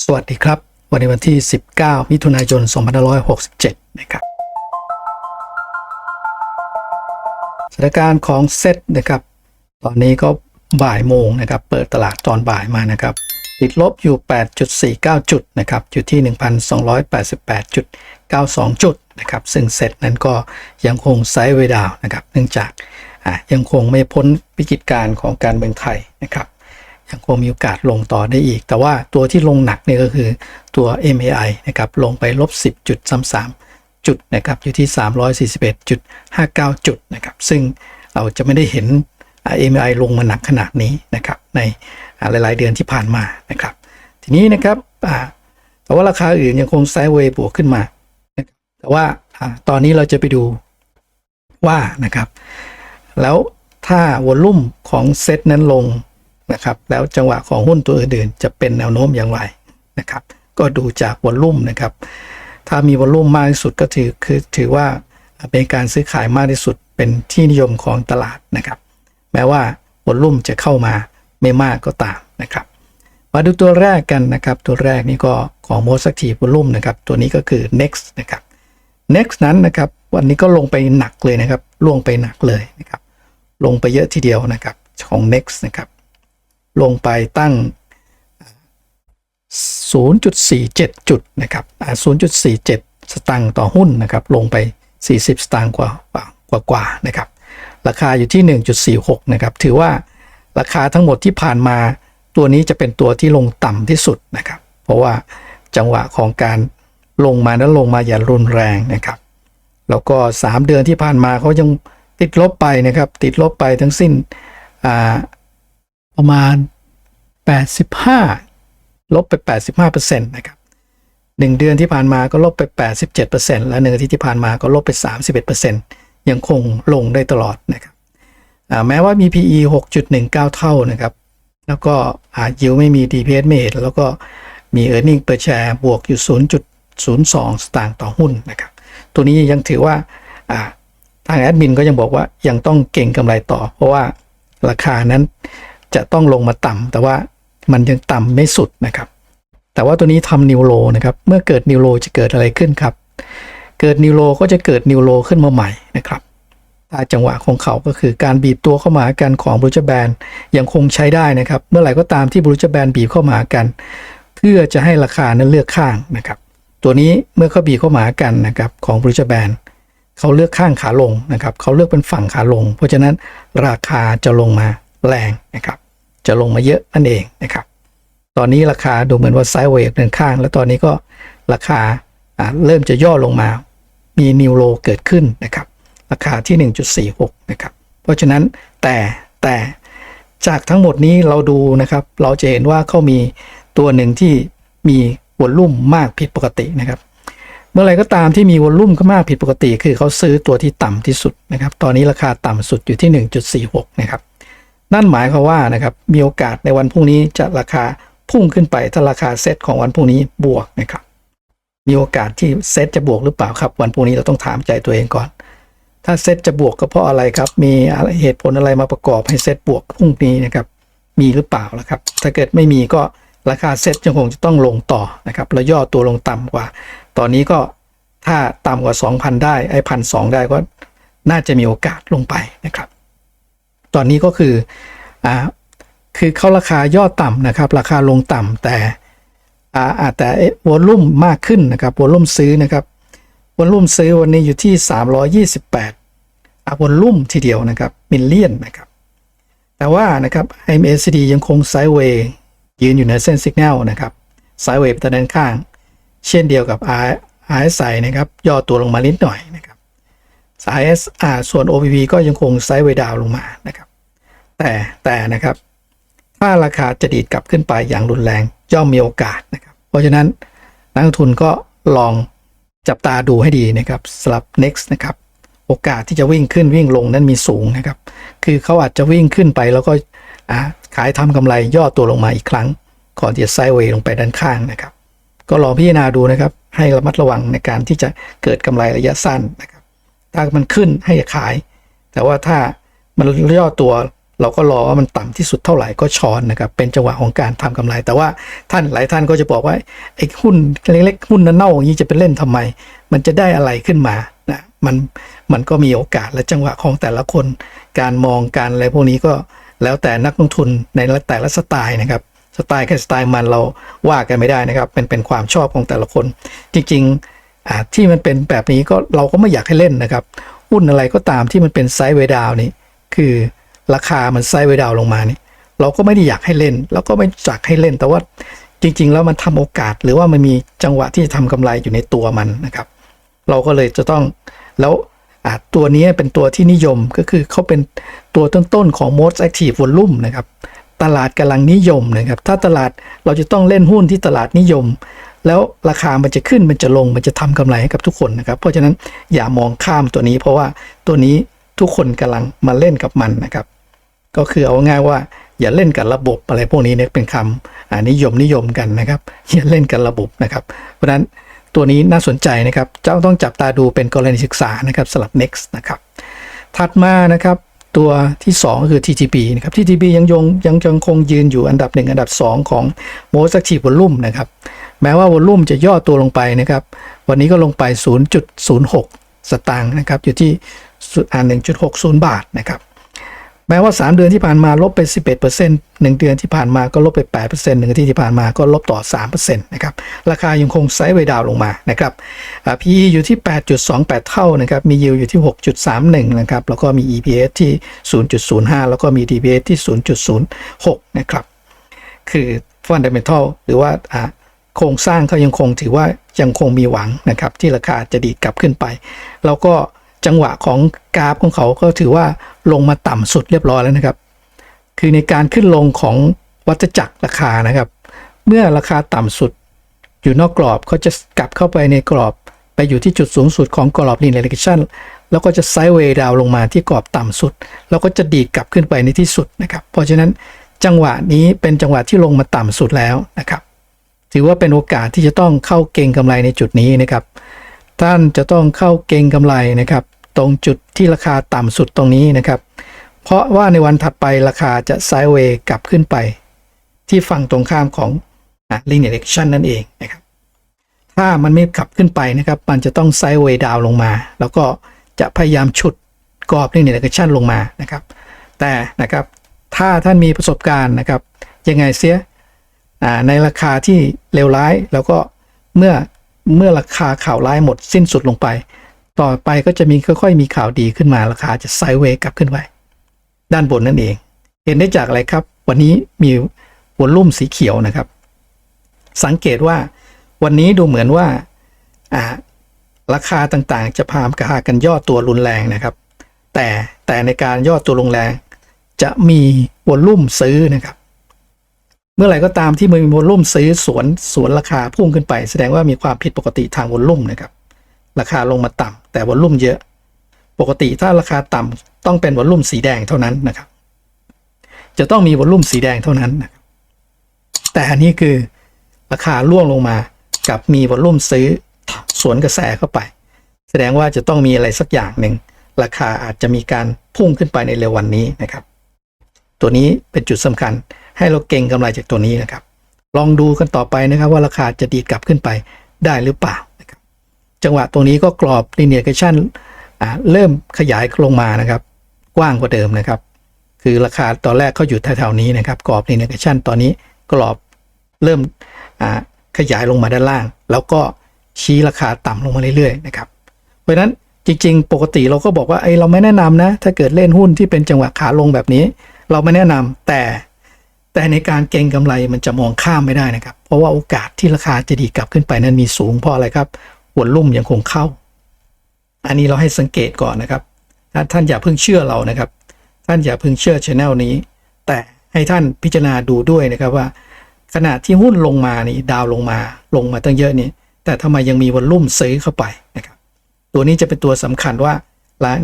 สวัสดีครับ วันนี้วันที่ 19 มิถุนายน 2567 นะครับสถานการณ์ของเซตนะครับ ตอนนี้ก็บ่ายโมงนะครับ เปิดตลาดตอนบ่ายมานะครับ ติดลบอยู่ 8.49 จุดนะครับ อยู่ที่ 1,288.92 จุดนะครับ ซึ่งเซตนั้นก็ยังคงไซด์เวดาวนะครับ เนื่องจากยังคงไม่พ้นวิกฤตการของการเมืองไทยนะครับ ยังคงมีโอกาสลงต่อได้อีก แต่ว่าตัวที่ลงหนักเนี่ยก็คือตัว MAI นะครับลงไปลบ 10.33 จุดนะครับอยู่ที่ 341.59 จุดนะครับซึ่งเราจะไม่ได้เห็น MAI ลงมาหนักขนาดนี้นะครับในหลาย ๆ เดือนที่ผ่านมานะครับทีนี้นะครับแต่ว่าราคาอื่นยังคงไซด์เวย์บวกขึ้นมา แต่ว่าอ่าตอนนี้เราจะไปดูว่านะครับแล้วถ้าวอลลุ่มของเซตนั้นลง นะครับแล้วจังหวะของหุ้นตัวอื่นๆ จะเป็นแนวโน้มอย่างไรนะครับก็ดูจากวอลลุ่มนะครับ ถ้ามีวอลลุ่มมากที่สุดก็ถือคือถือว่าเป็นการซื้อขายมากที่สุดเป็นที่นิยมของตลาดนะครับ แม้ว่าวอลลุ่มจะเข้ามาไม่มากก็ตามนะครับ มาดูตัวแรกกันนะครับ ตัวแรกนี่ก็ของ most active volume นะครับ ตัวนี้ก็คือ next นะครับ next นั้นนะครับ วันนี้ก็ลงไปหนักเลยนะครับ ล่วงไปหนักเลยนะครับ ลงไปเยอะทีเดียวนะครับของ next นะครับ ลงไปตั้ง 0.47 จุดนะครับ0.47 สตางค์ต่อหุ้นนะครับลงไป 40 สตางค์กว่ากว่ากว่านะครับราคาอยู่ที่ 1.46 นะครับ ถือว่าราคาทั้งหมดที่ผ่านมาตัวนี้จะเป็นตัวที่ลงต่ำที่สุดนะครับ เพราะว่าจังหวะของการลงมานั้นลงมาอย่างรุนแรงนะครับ แล้วก็ 3 เดือนที่ผ่านมาเขายังติดลบไปนะครับ ติดลบไปทั้งสิ้นอ่า ประมาณ 85 ลบไป 85%นะครับหนึ่งเดือนที่ผ่านมาก็ลบไป 87%และหนึ่งอาทิตย์ที่ผ่านมาก็ลบไป 31%ยังคงลงได้ตลอดนะครับแม้ว่ามี PE 6.19 เท่านะครับ แล้วก็อายิวไม่มี DPS ไม่เห็นแล้วก็มี e a r n i n g per share บวกอยู่ 0.02 สตางค์ต่อหุ้นนะครับ ตัวนี้ยังถือว่าทางแอดมินก็ยังบอกว่ายังต้องเก่งกำไรต่อ เพราะว่าราคานั้น จะต้องลงมาต่ำแต่ว่ามันยังต่ำไม่สุดนะครับ แต่ว่าตัวนี้ทำนิวโรนะครับ เมื่อเกิดนิวโรจะเกิดอะไรขึ้นครับ เกิดนิวโรก็จะเกิดนิวโรขึ้นมาใหม่นะครับจังหวะของเขาก็คือการบีบตัวเข้ามาหากันของบรูจแบนยังคงใช้ได้นะครับ เมื่อไหร่ก็ตามที่บรูจแบนบีบเข้ามาหากัน เพื่อจะให้ราคานั้นเลือกข้างนะครับ ตัวนี้เมื่อเขาบีบเข้ามาหากันนะครับของบรูจแบนเขาเลือกข้างขาลงนะครับ เขาเลือกเป็นฝั่งขาลง เพราะฉะนั้นราคาจะลงมาแรงนะครับ จะลงมาเยอะนั่นเองนะครับ ตอนนี้ราคาดูเหมือนว่าไซด์เวย์เดินข้าง แล้วตอนนี้ก็ราคาเริ่มจะย่อลงมา มีนิวโรเกิดขึ้นนะครับ ราคาที่ 1.46 นะครับ เพราะฉะนั้นแต่แต่จากทั้งหมดนี้เราดูนะครับ เราจะเห็นว่าเขามีตัวหนึ่งที่มีวอลลุ่มมากผิดปกตินะครับ เมื่อไรก็ตามที่มีวอลลุ่มก็มากผิดปกติ คือเขาซื้อตัวที่ต่ำที่สุดนะครับ ตอนนี้ราคาต่ำสุดอยู่ที่ 1.46 นะครับ นั่นหมายความว่านะครับมีโอกาสในวันพรุ่งนี้จะราคาพุ่งขึ้นไปถ้าราคาเซตของวันพรุ่งนี้บวกนะครับมีโอกาสที่เซตจะบวกหรือเปล่าครับ วันพรุ่งนี้เราต้องถามใจตัวเองก่อน ถ้าเซตจะบวกก็เพราะอะไรครับ มีอะไรเหตุผลอะไรมาประกอบให้เซตบวกพรุ่งนี้นะครับมีหรือเปล่าล่ะครับ ถ้าเกิดไม่มีก็ราคาเซตยังคงจะต้องลงต่อนะครับแล้วย่อตัวลงต่ำกว่า ตอนนี้ก็ถ้าต่ำกว่า 2,000 ได้ไอ้พันสได้ก็น่าจะมีโอกาสลงไปนะครับ ตอนนี้ก็คืออ่าคือเขาราคาย่อต่ำนะครับ ราคาลงต่ำแต่อ่าแต่วอลลุ่มมากขึ้นนะครับวอลลุ่มซื้อนะครับวอลลุ่มซื้อวันนี้อยู่ที่ 328อ่าวอลลุ่มทีเดียวนะครับมิลเลียนนะครับ แต่ว่านะครับ MACD ยังคงไซด์เวย์ยืนอยู่ในเส้นสัญญาณนะครับไซด์เวย์ไปด้านข้าง เช่นเดียวกับ RSI นะครับ ย่อตัวลงมานิดหน่อยนะครับ IS อ่าส่วน OPP ก็ยังคงไซด์เวดาวลงมานะครับ แต่แต่นะครับ ถ้าราคาจะดีดกลับขึ้นไปอย่างรุนแรงย่อมมีโอกาสนะครับ เพราะฉะนั้นนักลงทุนก็ลองจับตาดูให้ดีนะครับสำหรับ next นะครับ โอกาสที่จะวิ่งขึ้นวิ่งลงนั้นมีสูงนะครับ คือเขาอาจจะวิ่งขึ้นไปแล้วก็ขายทำกำไรย่อตัวลงมาอีกครั้ง ก่อนที่จะไซด์เวย์ลงไปด้านข้างนะครับ ก็ลองพิจารณาดูนะครับ ให้ระมัดระวังในการที่จะเกิดกำไรระยะสั้นนะครับ ถ้ามันขึ้นให้ขาย แต่ว่าถ้ามันย่อตัวเราก็รอว่ามันต่ำที่สุดเท่าไหร่ก็ช้อนนะครับ เป็นจังหวะของการทำกำไร แต่ว่าท่านหลายท่านก็จะบอกว่าไอ้หุ้นเล็กๆหุ้นเน่าอย่างนี้จะไปเล่นทำไม มันจะได้อะไรขึ้นมานะมันมันก็มีโอกาสและจังหวะของแต่ละคน การมองการอะไรพวกนี้ก็แล้วแต่นักลงทุนในแต่ละสไตล์นะครับสไตล์แค่สไตล์มันเราว่ากันไม่ได้นะครับเป็นเป็นความชอบของแต่ละคน จริงๆ ที่มันเป็นแบบนี้ก็เราก็ไม่อยากให้เล่นนะครับหุ้นอะไรก็ตามที่มันเป็นไซด์เวดาวนี่คือราคามันไซด์เวดาวลงมานี่เราก็ไม่ได้อยากให้เล่น แล้วก็ไม่อยากให้เล่น แต่ว่าจริง ๆ แล้วมันทำโอกาสหรือว่ามันมีจังหวะที่จะทำกำไรอยู่ในตัวมันนะครับ เราก็เลยจะต้องแล้วตัวนี้เป็นตัวที่นิยมก็คือเขาเป็นตัวต้นๆของ most active volume นะครับ ตลาดกำลังนิยมนะครับ ถ้าตลาดเราจะต้องเล่นหุ้นที่ตลาดนิยม แล้วราคามันจะขึ้นมันจะลงมันจะทำกำไรให้กับทุกคนนะครับ เพราะฉะนั้นอย่ามองข้ามตัวนี้ เพราะว่าตัวนี้ทุกคนกำลังมาเล่นกับมันนะครับ ก็คือเอาง่ายว่าอย่าเล่นกับระบบอะไรพวกนี้เนี่ยเป็นคำนิยมนิยมกันนะครับ อย่าเล่นกับระบบนะครับ เพราะฉะนั้นตัวนี้น่าสนใจนะครับเจ้าต้องจับตาดูเป็นกรณีศึกษานะครับสำหรับ next นะครับ ถัดมานะครับตัวที่2ก็คือ TTB นะครับ TTB ยังยงยังยังคงยืนอยู่อันดับ 1 อันดับ 2 ของ most active volume นะครับ แม้ว่าวอลุ่มจะย่อตัวลงไปนะครับ วันนี้ก็ลงไป 0.06 สตางค์นะครับ อยู่ที่อ่า1.60 บาทนะครับ แม้ว่า 3 เดือนที่ผ่านมาลบไป 11% 1 เดือนที่ผ่านมาก็ลบไป 8% 1อาทิตย์ที่ผ่านมาก็ลบต่อ 3%นะครับ ราคายังคงไซด์เวดาวลงมานะครับ PE อยู่ที่ 8.28 เท่านะครับ มี yield อยู่ที่ 6.31 นะครับ แล้วก็มี EPS ที่ 0.05 แล้วก็มี DPS ที่ 0.06 นะครับ คือ fundamental หรือว่า โครงสร้างเขายังคงถือว่ายังคงมีหวังนะครับ ที่ราคาจะดีดกลับขึ้นไป แล้วก็จังหวะของกราฟของเขาก็ถือว่าลงมาต่ำสุดเรียบร้อยแล้วนะครับ คือในการขึ้นลงของวัฏจักรราคานะครับ เมื่อราคาต่ำสุด อยู่นอกกรอบเขาจะกลับเข้าไปในกรอบไปอยู่ที่จุดสูงสุดของกรอบ linear regression แล้วก็จะไซด์เวย์ดาวลงมาที่กรอบต่ำสุด แล้วก็จะดีดกลับขึ้นไปในที่สุดนะครับ เพราะฉะนั้นจังหวะนี้เป็นจังหวะที่ลงมาต่ำสุดแล้วนะครับ ถือว่าเป็นโอกาสที่จะต้องเข้าเก็งกำไรในจุดนี้นะครับ ท่านจะต้องเข้าเก็งกำไรนะครับ ตรงจุดที่ราคาต่ำสุดตรงนี้นะครับ เพราะว่าในวันถัดไปราคาจะไซด์เวย์กลับขึ้นไป ที่ฝั่งตรงข้ามของอะ linear regression นั่นเองนะครับ ถ้ามันไม่ขับขึ้นไปนะครับ มันจะต้องไซด์เวย์ดาวลงมา แล้วก็จะพยายามฉุดกรอบ linear regression ลงมานะครับ แต่นะครับถ้าท่านมีประสบการณ์นะครับ ยังไงเสีย ในราคาที่เลวร้ายแล้วก็เมื่อเมื่อราคาข่าวร้ายหมดสิ้นสุดลงไป ต่อไปก็จะมีค่อยๆ มีข่าวดีขึ้นมาราคาจะไซด์เวย์กลับขึ้นไปด้านบนนั่นเอง เห็นได้จากอะไรครับ วันนี้มีวอลลุ่มสีเขียวนะครับ สังเกตว่าวันนี้ดูเหมือนว่าราคาต่างๆ จะพามกากันย่อตัวรุนแรงนะครับ แต่แต่ในการย่อตัวลงแรง จะมีวอลลุ่มซื้อนะครับ มื่อไหร่ก็ตามที่มันมีวอลลุ่มซื้อสวนสวนราคาพุ่งขึ้นไป แสดงว่ามีความผิดปกติทางวอลลุ่มนะครับราคาลงมาต่ำแต่วอลลุ่มเยอะ ปกติถ้าราคาต่ำต้องเป็นวอลลุ่มสีแดงเท่านั้นนะครับ จะต้องมีวอลลุ่มสีแดงเท่านั้นนะแต่อันนี้คือราคาร่วงลงมากับมีวอลลุ่มซื้อสวนกระแสเข้าไป แสดงว่าจะต้องมีอะไรสักอย่างหนึ่งราคาอาจจะมีการพุ่งขึ้นไปในเร็ววันนี้นะครับ ตัวนี้เป็นจุดสำคัญ ให้เราเก่งกำไรจากตัวนี้นะครับ ลองดูกันต่อไปนะครับ ว่าราคาจะดีดกลับขึ้นไปได้หรือเปล่านะครับ จังหวะตรงนี้ก็กรอบ linear regression อ่าเริ่มขยายลงมานะครับ กว้างกว่าเดิมนะครับ คือราคาตอนแรกเขาอยู่แถวๆนี้นะครับ กรอบ linear regression ตอนนี้กรอบเริ่มขยายลงมาด้านล่าง แล้วก็ชี้ราคาต่ำลงมาเรื่อยๆนะครับ เพราะฉะนั้นจริง ๆ ปกติเราก็บอกว่าไอ้เราไม่แนะนำนะ ถ้าเกิดเล่นหุ้นที่เป็นจังหวะขาลงแบบนี้ เราไม่แนะนำแต่ แต่ในการเก็งกำไรมันจะมองข้ามไม่ได้นะครับ เพราะว่าโอกาสที่ราคาจะดีดกลับขึ้นไปนั้นมีสูงเพราะอะไรครับวอลลุ่มยังคงเข้า อันนี้เราให้สังเกตก่อนนะครับถ้าท่านอย่าเพิ่งเชื่อเรานะครับ ท่านอย่าเพิ่งเชื่อช anel นี้ แต่ให้ท่านพิจารณาดูด้วยนะครับว่า ขณะที่หุ้นลงมานี่ดาวลงมาลงมาตั้งเยอะนี่แต่ทำไมยังมีวอลลุ่มซื้อเข้าไปนะครับ ตัวนี้จะเป็นตัวสำคัญว่า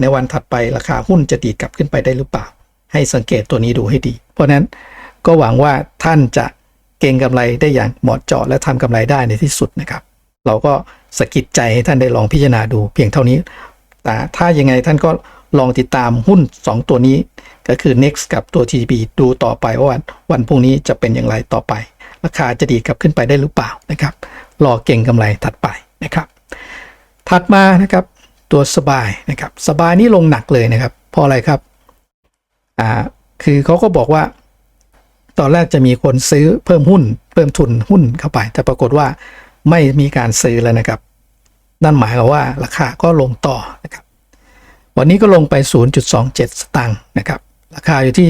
ในวันถัดไปราคาหุ้นจะดีดกลับขึ้นไปได้หรือเปล่า ให้สังเกตตัวนี้ดูให้ดี เพราะฉะนั้น ก็หวังว่าท่านจะเก็งกำไรได้อย่างเหมาะเจาะและทำกำไรได้ในที่สุดนะครับ เราก็สะกิดใจให้ท่านได้ลองพิจารณาดูเพียงเท่านี้ แต่ถ้ายังไงท่านก็ลองติดตามหุ้น 2 ตัวนี้ ก็คือ next กับตัว TTP ดูต่อไปว่าวันวันพรุ่งนี้จะเป็นอย่างไรต่อไป ราคาจะดีกลับขึ้นไปได้หรือเปล่านะครับ รอเก่งกำไรถัดไปนะครับ ถัดมานะครับตัวสบายนะครับ สบายนี่ลงหนักเลยนะครับ เพราะอะไรครับอ่าคือเขาก็บอกว่า ตอนแรกจะมีคนซื้อเพิ่มหุ้น เพิ่มทุนหุ้นเข้าไป แต่ปรากฏว่าไม่มีการซื้อแล้วนะครับ นั่นหมายความว่าราคาก็ลงต่อนะครับ วันนี้ก็ลงไป 0.27 สตางค์นะครับ ราคาอยู่ที่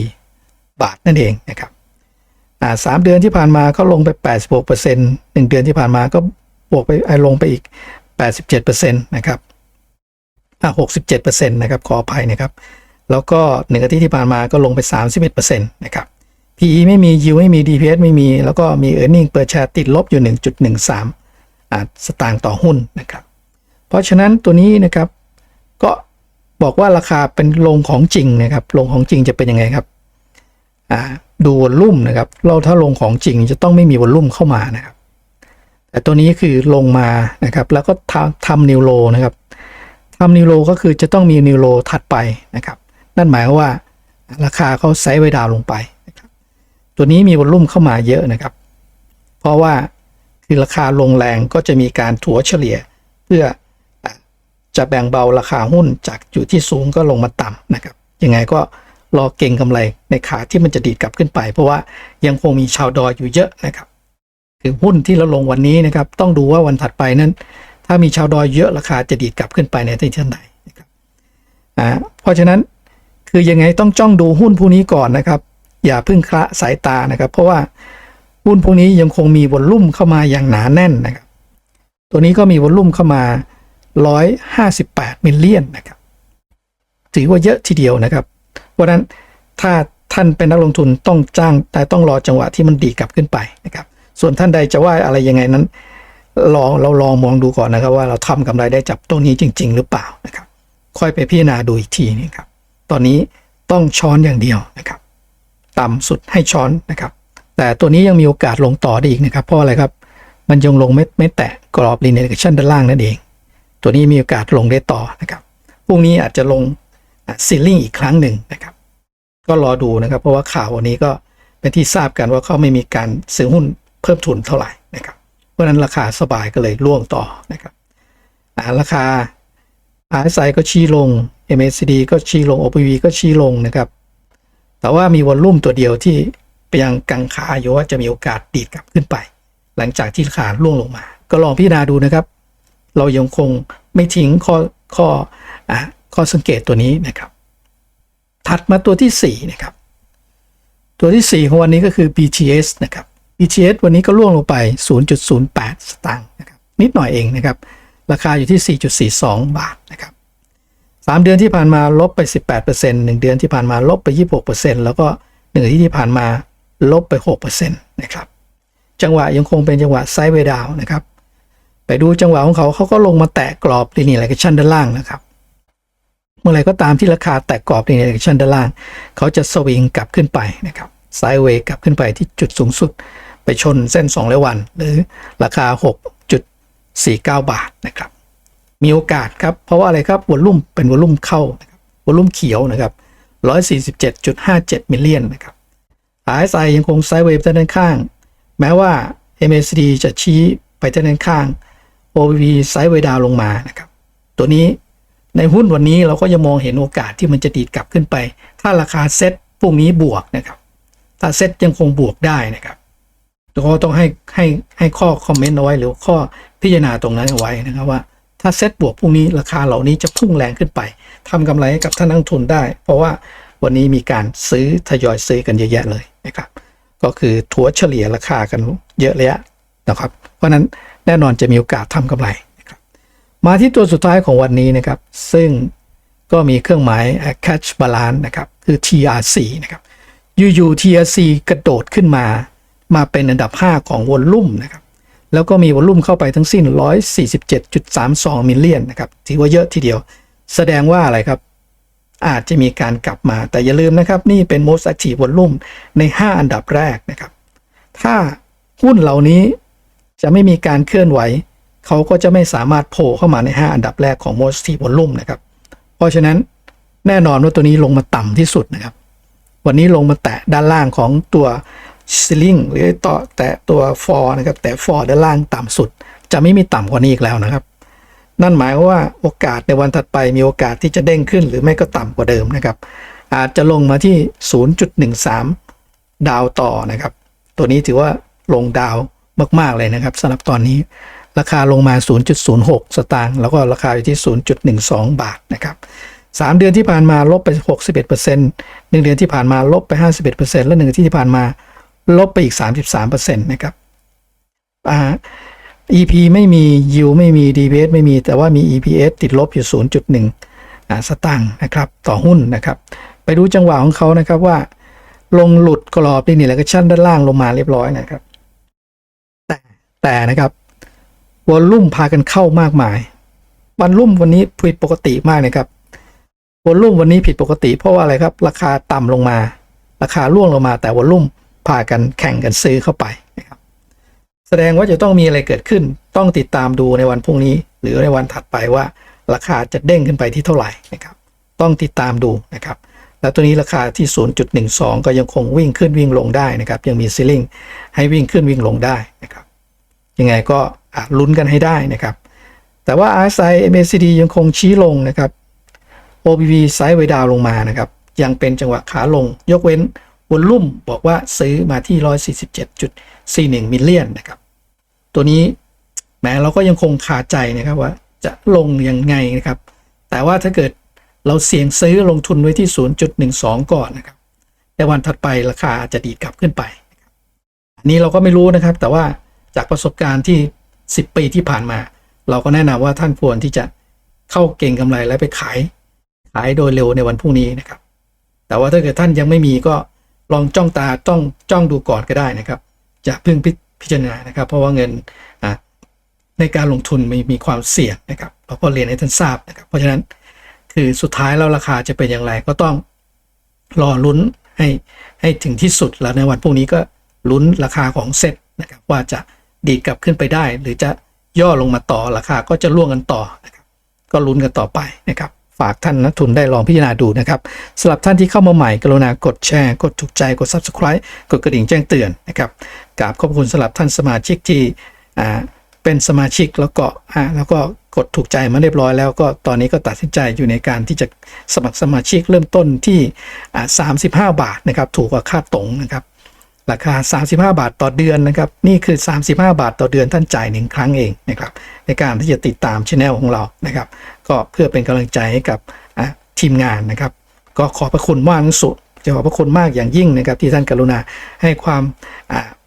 0.64 บาทนั่นเองนะครับสามเดือนที่ผ่านมาก็ลงไป 86เปอร์เซ็นต์หนึ่งเดือนที่ผ่านมาก็บวกไปอ่าลงไปอีก 87เปอร์เซ็นต์นะครับอ่า67เปอร์เซ็นต์นะครับขออภัยนะครับ แล้วก็หนึ่งอาทิตย์ที่ผ่านมาก็ลงไป 31เปอร์เซ็นต์นะครับ PE ไม่มี Yield ไม่มี DPS ไม่มี แล้วก็มี Earning per share ติดลบอยู่ 1.13อ่าสตางค์ต่อหุ้นนะครับ เพราะฉะนั้นตัวนี้นะครับก็บอกว่าราคาเป็นลงของจริงนะครับ ลงของจริงจะเป็นยังไงครับอ่าดูวอลลุ่มนะครับ เราถ้าลงของจริงจะต้องไม่มีวอลลุ่มเข้ามานะครับ แต่ตัวนี้คือลงมานะครับ แล้วก็ทำทำนิวโลนะครับทำนิวโลก็คือจะต้องมีนิวโลถัดไปนะครับ นั่นหมายความว่าราคาเขาไซด์ไวดาวลงไปนะครับตัวนี้มีวอลลุ่มเข้ามาเยอะนะครับ เพราะว่าคือราคาลงแรงก็จะมีการถัวเฉลี่ย เพื่อจะแบ่งเบาราคาหุ้นจากอยู่ที่สูงก็ลงมาต่ำนะครับยังไงก็รอเก่งกำไรในขาที่มันจะดีดกลับขึ้นไป เพราะว่ายังคงมีชาวดอยอยู่เยอะนะครับคือหุ้นที่เราลงวันนี้นะครับ ต้องดูว่าวันถัดไปนั้น ถ้ามีชาวดอยเยอะราคาจะดีดกลับขึ้นไปในที่ท่านใดนะครับอ่าเพราะฉะนั้น คือยังไงต้องจ้องดูหุ้นพวกนี้ก่อนนะครับ อย่าเพึ่งคละสายตานะครับ เพราะว่าหุ้นพวกนี้ยังคงมีวอลลุ่มเข้ามาอย่างหนาแน่นนะครับ ตัวนี้ก็มีวอลลุ่มเข้ามา 158 มิลเลียนนะครับ ถือว่าเยอะทีเดียวนะครับเพราะนั้นถ้าท่านเป็นนักลงทุนต้องจ้าง แต่ต้องรอจังหวะที่มันดีกลับขึ้นไปนะครับ ส่วนท่านใดจะว่าอะไรยังไงนั้นลองเราลองมองดูก่อนนะครับ ว่าเราทำกำไรได้จับตัวนี้จริง ๆ หรือเปล่านะครับ ค่อยไปพิจารณาดูอีกทีนึงครับ ตอนนี้ต้องช้อนอย่างเดียวนะครับ ต่ำสุดให้ช้อนนะครับ แต่ตัวนี้ยังมีโอกาสลงต่อได้อีกนะครับ เพราะอะไรครับ มันยังลงไม่ไม่แตะกรอบ linear regression ด้านล่างนั่นเอง ตัวนี้มีโอกาสลงได้ต่อนะครับพรุ่งนี้อาจจะลงซีลิ่งอีกครั้งหนึ่งนะครับ ก็รอดูนะครับ เพราะว่าข่าววันนี้ก็เป็นที่ทราบกันว่าเขาไม่มีการซื้อหุ้นเพิ่มทุนเท่าไหร่นะครับ เพราะนั้นราคาสบายก็เลยล่วงต่อนะครับราคา RSI ก็ชี้ลง MACD ก็ชี้ลง OPV ก็ชี้ลงนะครับ แต่ว่ามีวอลลุ่มตัวเดียวที่ยังกังขาอยู่ว่าจะมีโอกาสดีดกลับขึ้นไป หลังจากที่ราล่วงลงมา ก็ลองพิจารณาดูนะครับ เรายังคงไม่ทิ้งข้อข้ออข้อสังเกตตัวนี้นะครับ ถัดมาตัวที่4นะครับ ตัวที่ 4 ของวันนี้ก็คือ BTS นะครับ BTS วันนี้ก็ล่วงลงไป 0.08 สตางค์นะครับนิดหน่อยเองนะครับ ราคาอยู่ที่ 4.42 บาทนะครับ3เดือนที่ผ่านมาลบไป 18% 1 เดือนที่ผ่านมาลบไป 26%แล้วก็1อาทิตย์ที่ผ่านมาลบไป 6%นะครับ จังหวะยังคงเป็นจังหวะไซด์เวดาวนะครับ ไปดูจังหวะของเขาเขาก็ลงมาแตะกรอบ linear regression ด้านล่างนะครับ เมื่อไรก็ตามที่ราคาแตะกรอบ linear regression ด้านล่าง เขาจะสวิงกลับขึ้นไปนะครับไซด์เวย์กลับขึ้นไปที่จุดสูงสุด ไปชนเส้น2ร้อยวัน หรือราคา 49 บาทนะครับ มีโอกาสครับ เพราะว่าอะไรครับวอลลุ่มเป็นวอลลุ่มเข้านะครับวอลลุ่มเขียวนะครับ 147.57 มิลเลียนนะครับ RSI ยังคงไซด์เวย์ด้านข้าง แม้ว่า MACD จะชี้ไปด้านข้าง OPV ไซด์เวดาวลงมานะครับ ตัวนี้ในหุ้นวันนี้เราก็ยังมองเห็นโอกาสที่มันจะดีดกลับขึ้นไป ถ้าราคาเซ็ตพรุ่งนี้บวกนะครับ ถ้าเซ็ตยังคงบวกได้นะครับ ก็ต้องให้ให้ให้ข้อคอมเมนต์เอาไว้หรือข้อพิจารณาตรงนั้นเอาไว้นะครับว่า ถ้าเซ็ตบวกพรุ่งนี้ราคาเหล่านี้จะพุ่งแรงขึ้นไปทำกำไรให้กับท่านนักทุนได้ เพราะว่าวันนี้มีการซื้อทยอยซื้อกันเยอะแยะเลยนะครับ ก็คือถัวเฉลี่ยราคากันเยอะเลยนะครับ เพราะฉะนั้นแน่นอนจะมีโอกาสทำกำไรนะครับมาที่ตัวสุดท้ายของวันนี้นะครับ ซึ่งก็มีเครื่องหมาย catch balance นะครับ คือ TRC นะครับอยู่ๆ TRC กระโดดขึ้นมา มาเป็นอันดับ 5 ของวอลลุ่มนะครับแล้วก็มีวอลลุ่มเข้าไปทั้งสิ้น 147.32 มิลเลียนนะครับถือว่าเยอะทีเดียว แสดงว่าอะไรครับ อาจจะมีการกลับมาแต่อย่าลืมนะครับ นี่เป็น most active volume ใน 5 อันดับแรกนะครับ ถ้าหุ้นเหล่านี้จะไม่มีการเคลื่อนไหว เขาก็จะไม่สามารถโผล่เข้ามาใน 5 อันดับแรกของ most active volume นะครับ เพราะฉะนั้นแน่นอนว่าตัวนี้ลงมาต่ำที่สุดนะครับ วันนี้ลงมาแตะด้านล่างของตัว ซิลิงหรือต่อแตะตัวฟอร์นะครับ แต่ฟอร์ด้านล่างต่ำสุด จะไม่มีต่ำกว่านี้อีกแล้วนะครับ นั่นหมายว่าโอกาสในวันถัดไปมีโอกาสที่จะเด้งขึ้น หรือไม่ก็ต่ำกว่าเดิมนะครับ อาจจะลงมาที่ 0.13 ดาวต่อนะครับ ตัวนี้ถือว่าลงดาวมาก ๆ เลยนะครับสำหรับตอนนี้ ราคาลงมา 0.06 สตางค์แล้วก็ราคาอยู่ที่ 0.12 บาทนะครับ3เดือนที่ผ่านมาลบไป 61% 1เดือนที่ผ่านมาลบไป 51%และ1เดือนที่ผ่านมา ลบไปอีก 33%นะครับอ่า EP ไม่มี yield ไม่มี DPS ไม่มี แต่ว่ามี EPS ติดลบอยู่ 0.1อ่าสตางค์นะครับ ต่อหุ้นนะครับ ไปดูจังหวะของเขานะครับว่า ลงหลุดกรอบดินิเลกชันด้านล่างลงมาเรียบร้อยนะครับ แต่แต่นะครับวอลลุ่มพากันเข้ามากมาย วันลุ่มวันนี้ผิดปกติมากนะครับวอลลุ่มวันนี้ผิดปกติ เพราะว่าอะไรครับ ราคาต่ำลงมา ราคาร่วงลงมาแต่วอลลุ่ม พากันแข่งกันซื้อเข้าไปนะครับแสดงว่าจะต้องมีอะไรเกิดขึ้น ต้องติดตามดูในวันพรุ่งนี้ หรือในวันถัดไปว่าราคาจะเด้งขึ้นไปที่เท่าไหร่นะครับ ต้องติดตามดูนะครับ แล้วตัวนี้ราคาที่ 0.12 ก็ยังคงวิ่งขึ้นวิ่งลงได้นะครับ ยังมีซีลิงให้วิ่งขึ้นวิ่งลงได้นะครับ ยังไงก็ลุ้นกันให้ได้นะครับ แต่ว่า RSI MACD ยังคงชี้ลงนะครับ OBV ไซด์ไวดาวลงมานะครับ ยังเป็นจังหวะขาลง ยกเว้น วอลลุ่มบอกว่าซื้อมาที่ 147.41 มิลเลียนนะครับ ตัวนี้แม้เราก็ยังคงคาใจนะครับว่าจะลงยังไงนะครับ แต่ว่าถ้าเกิดเราเสี่ยงซื้อลงทุนไว้ที่ 0.12 ก่อนนะครับแต่วันถัดไปราคาอาจจะดีดกลับขึ้นไป อันนี้เราก็ไม่รู้นะครับ แต่ว่าจากประสบการณ์ที่ 10 ปีที่ผ่านมา เราก็แนะนำว่าท่านควรที่จะเข้าเก่งกำไรและไปขาย ขายโดยเร็วในวันพรุ่งนี้นะครับ แต่ว่าถ้าเกิดท่านยังไม่มีก็ ลองจ้องตาจ้องจ้องดูก่อนก็ได้นะครับจะเพิ่งพิพจารณานะครับ เพราะว่าเงินในการลงทุนมีมีความเสี่ยงนะครับเราก็เรียนให้ท่านทราบนะครับ เพราะฉะนั้นคือสุดท้ายแล้วราคาจะเป็นอย่างไรก็ต้องรอลุ้นให้ให้ถึงที่สุดแล้วในวันพรุ่งนี้ก็ลุ้นราคาของเซ็ตนะครับว่าจะดีดกลับขึ้นไปได้ หรือจะย่อลงมาต่อราคาก็จะล่วงกันต่อนะครับก็ลุ้นกันต่อไปนะครับ ฝากท่านนักทุนได้ลองพิจารณาดูนะครับสำหรับท่านที่เข้ามาใหม่กรุณากดแชร์กดถูกใจกด Subscribe กดกระดิ่งแจ้งเตือนนะครับกราบขอบคุณสำหรับท่านสมาชิกที่อ่าเป็นสมาชิกแล้วก็อ่าแล้วก็กดถูกใจมาเรียบร้อยแล้วก็ตอนนี้ก็ตัดสินใจอยู่ในการที่จะสมัครสมาชิกเริ่มต้นที่อ่า35 บาทนะครับถูกกว่าค่าตรงนะครับ ราคา 35 บาทต่อเดือนนะครับ นี่คือ 35 บาทต่อเดือนท่านจ่ายหนึ่งครั้งเองนะครับ ในการที่จะติดตามช anel ของเรานะครับ ก็เพื่อเป็นกำลังใจให้กับทีมงานนะครับ ก็ขอบพระคุณมากที่สุดจะขอบพระคุณมากอย่างยิ่งนะครับ ที่ท่านกรุณาให้ความ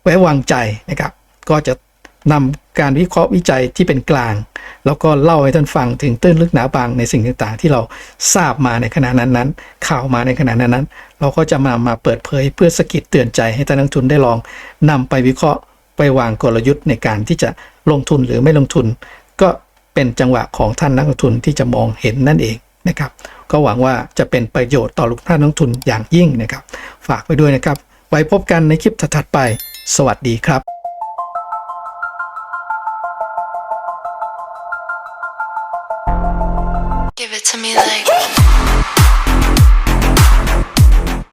ไว้วางใจนะครับ ก็จะนำการวิเคราะห์วิจัยที่เป็นกลาง แล้วก็เล่าให้ท่านฟังถึงตื้นลึกหนาบางในสิ่งต่างๆ ที่เราทราบมาในขณะนั้นๆข่าวมาในขณะนั้นๆ เราก็จะมามาเปิดเผยเพื่อสะกิดเตือนใจให้ท่านนักทุนได้ลองนำไปวิเคราะห์ไปวางกลยุทธ์ในการที่จะลงทุนหรือไม่ลงทุน ก็เป็นจังหวะของท่านนักลงทุนที่จะมองเห็นนั่นเองนะครับ ก็หวังว่าจะเป็นประโยชน์ต่อลูกท่านนักลงทุนอย่างยิ่งนะครับ ฝากไว้ด้วยนะครับ ไว้พบกันในคลิปถัดไป สวัสดีครับ